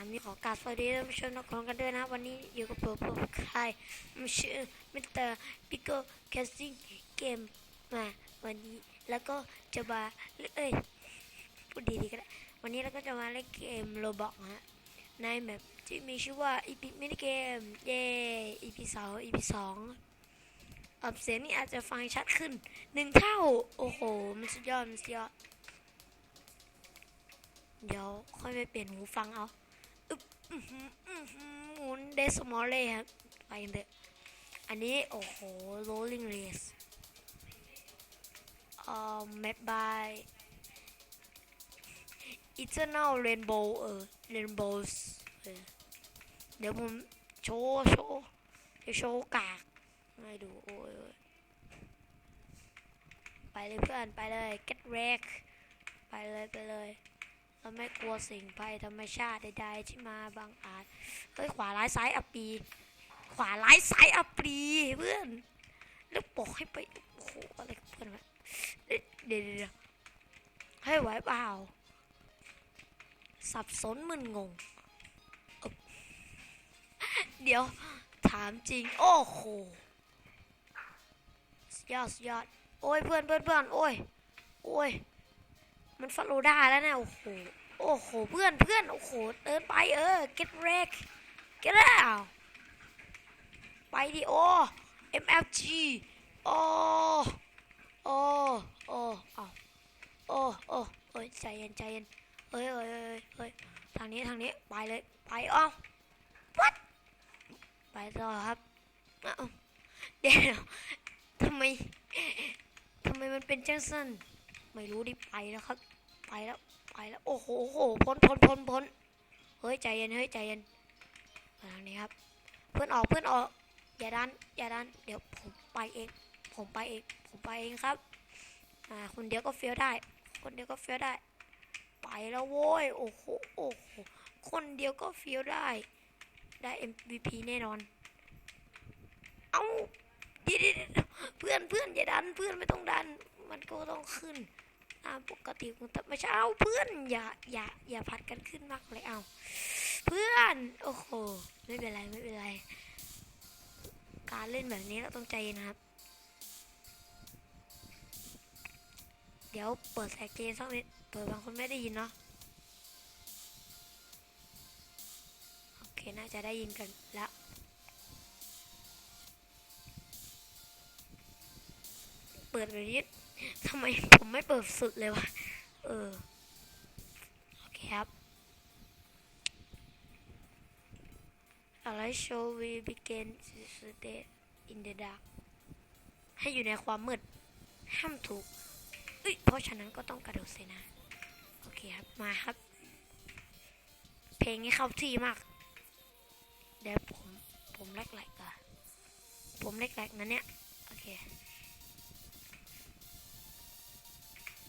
อามีขอกราบสวัสดีท่านผู้ชมทุกคนกันด้วยนะ วันนี้อยู่กับผมผมใครมันชื่อมิสเตอร์ปิโก้แคสติ้งเกมมาวันนี้แล้วก็จะมาเอ้ยพูดดีๆก็ได้วันนี้เราก็จะมาเล่นเกมโรบอกฮะในแมปที่มีชื่อว่าอีพิมินิเกมเย่อีพีสองอีพีสองออกเสียงนี่อาจจะฟังชัดขึ้นหนึ่งเท่า โอ้โห มันสุดยอดมันสุดยอดเดี๋ยวค่อยไปเปลี่ยนหูฟังเอา หืออื้อหือหมุนเดสมอลเล่ครับไปกันเถอะอันนี้ โอ้โห rolling race อ่า map by eternal rainbow เออ rainbows เออเดี๋ยวผมโชว์โชว์เดี๋ยวโชว์กากให้ดู โอ้ยไปเลยเพื่อน ไปเลย get wreck ไปเลยไปเลย เราไม่กลัว สิ่งภัยธรรมชาติใดๆที่มาบังอาจเฮ้ยขวาร้ายซ้ายอัปปี ขวาร้ายซ้ายอัปปีเพื่อนแล้วบอกให้ไปโอ้โหอะไรเพื่อนวะเดี๋ยวเดี๋ยวให้ไหวเปล่า สับสนมึนงง เดี๋ยวถามจริง โอ้โหยอดยอดโอ้ยเพื่อนเพื่อนเพื่อนโอ้ยโอ้ยมันฟาโลได้แล้วนะโอ้โห โอ้โห เพื่อนเพื่อนโอ้โหเดินไปเออ get wreck get out ไปดิโอ MLG โอ้โอ้โอ้เอาโอ้โอ้เอ้ยใจเย็นใจเย็นเอ้ยเอ้ยเอ้ยทางนี้ทางนี้ไปเลยไปเอ้า what ไปต่อครับเอ้าเดี๋ยวทำไมทำไมมันเป็นจังสันไม่รู้ดิไปแล้วครับ ไปแล้ว ไปแล้ว โอ้โหโอ้โหพ้นพ้นพ้นพ้นเฮ้ยใจเย็นเฮ้ยใจเย็นมาทางนี้ครับ เพื่อนออกเพื่อนออก อย่าดันอย่าดันเดี๋ยวผมไปเอง ผมไปเอง ผมไปเองครับ อ่าคนเดียวก็เฟี้ยวได้ คนเดียวก็เฟี้ยวได้ ไปแล้วโว้ยโอ้โหโอ้โหคนเดียวก็เฟี้ยวได้ ได้ MVP แน่นอน เอ้าเดี๋ยวเดี๋ยวเดี๋ยวเพื่อนเพื่อนอย่าดันเพื่อนไม่ต้องดัน มันก็ต้องขึ้น ตามปกติของแต่ไม่ใช่เอาเพื่อนอย่าอย่าอย่าพัดกันขึ้นมากเลยเอา เพื่อน โอ้โห ไม่เป็นไรไม่เป็นไร การเล่นแบบนี้เราต้องใจนะครับ เดี๋ยวเปิดแสงเจนสักนิดเปิดบางคนไม่ได้ยินเนาะโอเคน่าจะได้ยินกันแล้ว ปิดแบบนี้ทำไมผมไม่เปิดสุดเลยวะ เออ โอเคครับ อะไร show we begin to stay in the dark ให้อยู่ในความมืด ห้ามถูกเอ้ยเพราะฉะนั้นก็ต้องกระโดดเสนะโอเคครับ มาครับ เพลงนี้เข้าที่มาก เดี๋ยวผม ผมแรกๆก่อนผมแรกๆนะเนี่ย โอเค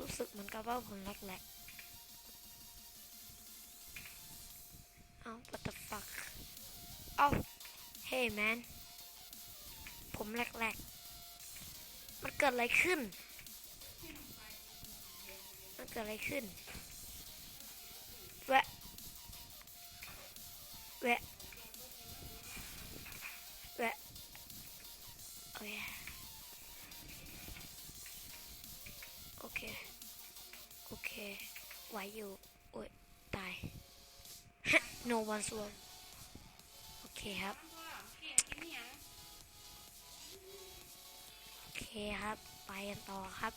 รู้สึกเหมือนกับว่าผมแหลกๆเอา what the fuck เอา hey man ผมแหลกๆ มันเกิดอะไรขึ้น มันเกิดอะไรขึ้นแวะแวะ ไหวอยู่โอ้ยตาย no one swim โอเคครับ โอเคครับ ไปกันต่อครับ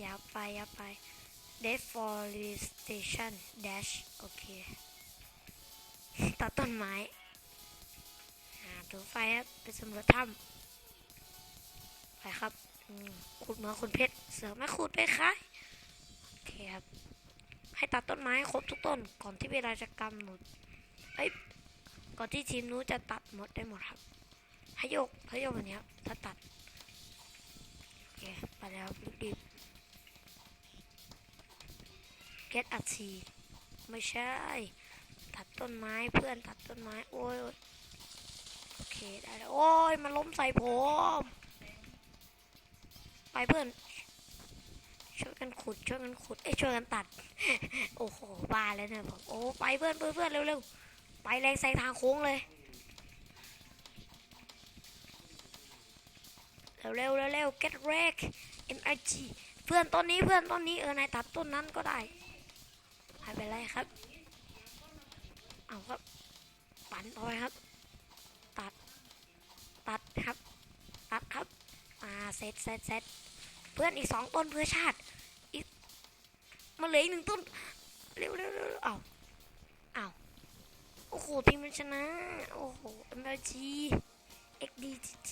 อย่าไปอย่าไป deforestation dash โอเค ตัดต้นไม้หาตัวไฟครับ ไปสำรวจถ้ำไปครับ ขุดเมืองขุดเพชร เสือไม่ขุดไปค่ะโอเคครับ ให้ตัดต้นไม้ครบทุกต้น ก่อนที่เวลาจะกำหนดเอ้ก่อนที่ทีมนู้จะตัดหมดได้หมดครับให้โยกให้โยกแบบนี้ครับถ้าตัด โอเค ไปแล้วรีบๆ get a t ไม่ใช่ ตัดต้นไม้เพื่อนตัดต้นไม้ โอ้ยโอ้ยโอเค ได้แล้ว โอ้ย มันล้มใส่ผม ไปเพื่อน ช่วยกันขุด ช่วยกันขุด เอ้ยช่วยกันตัด โอ้โหบ้าแล้วเนี่ยผม โอ้ไปเพื่อนเพื่อนเพื่อนเร็วเร็วไปแรงแซงทางโค้งเลย เร็วเร็วเร็วเร็ว get wreck MIG เพื่อนต้นนี้เพื่อนต้นนี้เออนายตัดต้นนั้นก็ได้ไม่เป็นไรครับ เอาครับ ปั่นต่อยครับ ตัด ตัดครับ ตัดครับ อ่าเซตเซตเซต เพื่อนอีกสองต้นเพื่อชาติ อีกมาเหลืออีกหนึ่งต้นเร็วเร็วเร็วเร็วเอาเอาโอ้โหทีมมันชนะ โอ้โห MLG XDGG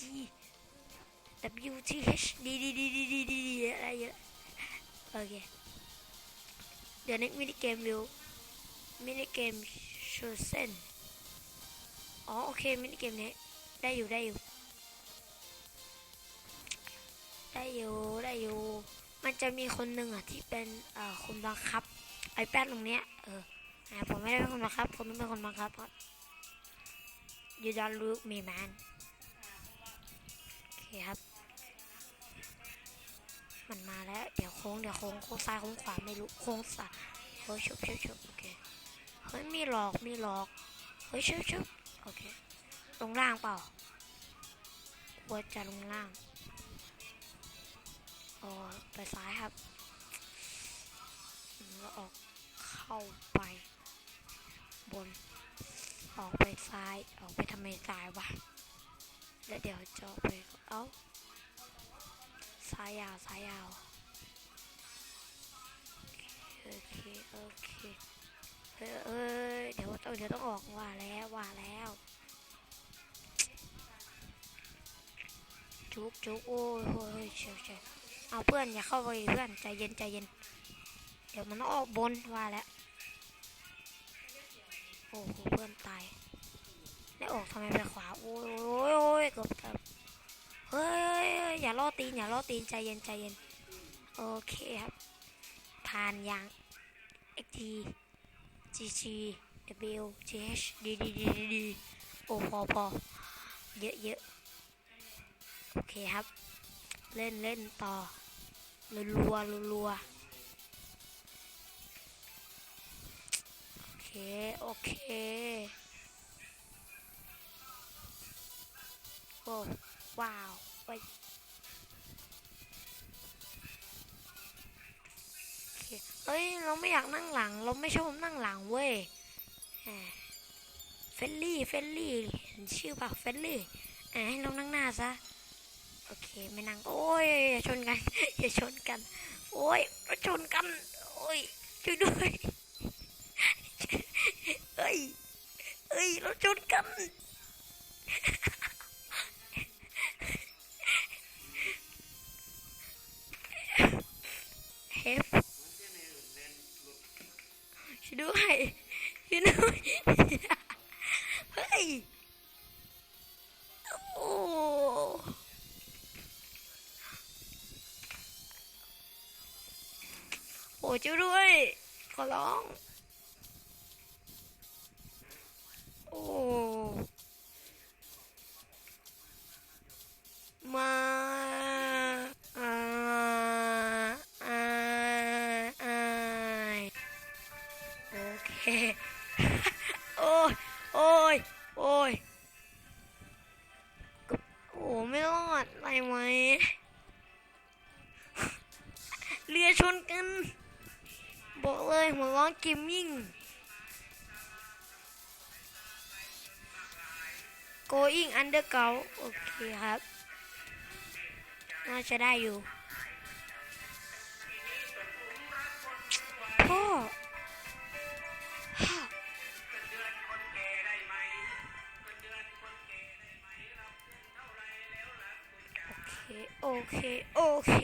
WTH D D D D D D อะไรเยอะโอเคเดี๋ยว next mini game วิวมินิเกมชูเซนอ๋อโอเคมินิเกมนี้ได้อยู่ได้อยู่ ได้อยู่ได้อยู่ มันจะมีคนหนึ่งอะที่เป็นเอ่อคนบังคับ ไอ้แป้นตรงเนี้ยเอออ่าผมไม่ได้เป็นคนบังคับผมเป็นคนบังคับครับ You don't look me man โอเคครับ มันมาแล้ว เดี๋ยวโค้งเดี๋ยวโค้งโค้งซ้ายโค้งขวาไม่รู้โค้งซ้ายโค้งชุบชุบชุบโอเคเฮ้ยมีหลอกมีหลอกเฮ้ยชุบชุบโอเคลงล่างเปล่าควรจะลงล่าง อ๋อไปซ้ายครับอืมแล้วออกเข้าไป บน ออกไปซ้าย ออกไปทำไมซ้ายวะ แล้วเดี๋ยวจะไป เอ้า ซ้ายยาว ซ้ายยาว โอเค โอเค เฮ้ยเอ้ยเดี๋ยวต้องเดี๋ยวต้องออกว่าแล้วว่าแล้วจุกจุกโอ้ยโอ้ยเชียวเชียว เอาเพื่อนอย่าเข้าไปเพื่อนใจเย็นใจเย็น เดี๋ยวมันต้ออกบนว่าแล้วโอ้โหเพื่อนตายแล้วออกทำไมไปขวาโอ้ยโอ้ยโอ้ยเกือบเกือบเฮ้ยอย่าล่อตีนอย่าล่อตีนใจเย็นใจเย็นโอเคครับผ่านยัง XT G G W G H D D D D D โอ้พอพอเยอะเยอะโอเคครับ เล่นเล่นต่อรัวรัวรัวโอเค โอเค โอ้ว้าวไปเคเอ้ย เราไม่อยากนั่งหลัง เราไม่ชอบนั่งหลังเว้ยเฟลลี่ เฟลลี่ เห็นชื่อป่ะเฟลลี่อะให้เรานั่งหน้าซะ โอเคไม่นั่งโอ้ยอย่าชนกันอย่าชนกัน โอ้ยเราชนกัน โอ้ยช่วยด้วยเอ้ยเอ้ยเราชนกันเฮฟช่วยด้วยช่วยด้วย โอ้ช่วยด้วย ขอร้อง โอ้ มาอ่าอ่าอ่าโอเค โอ้ย โอ้ย โอ้ย โอ้ไม่รอดอะไรไหมเรือชนกัน บอกเลยหัวร้อนเกมมิ่ง going under เกาโอเคครับ น่าจะได้อยู่ พ่อโอเค โอเคโอเค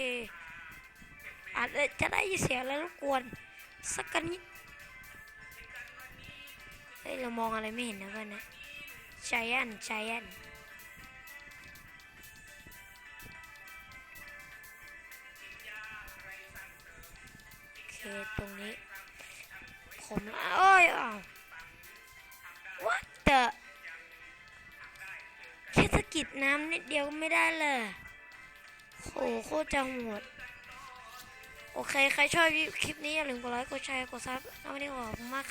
อาจจะได้ยินเสียงอะไรรบกวน สักกันนิดเฮ้ยเรามองอะไรไม่เห็นนะเพื่อนนะใจแอนใจแอนโอเคตรงนี้ผมโอ้ยอ้าว what the แค่สะกิดน้ำนิดเดียวก็ไม่ได้เลยโหโคตรจะโหด โอเค ใครชอบคลิปนี้อย่าลืมกดไลค์ กดแชร์ กดซับแล้ววันนี้ขอบคุณมากครับ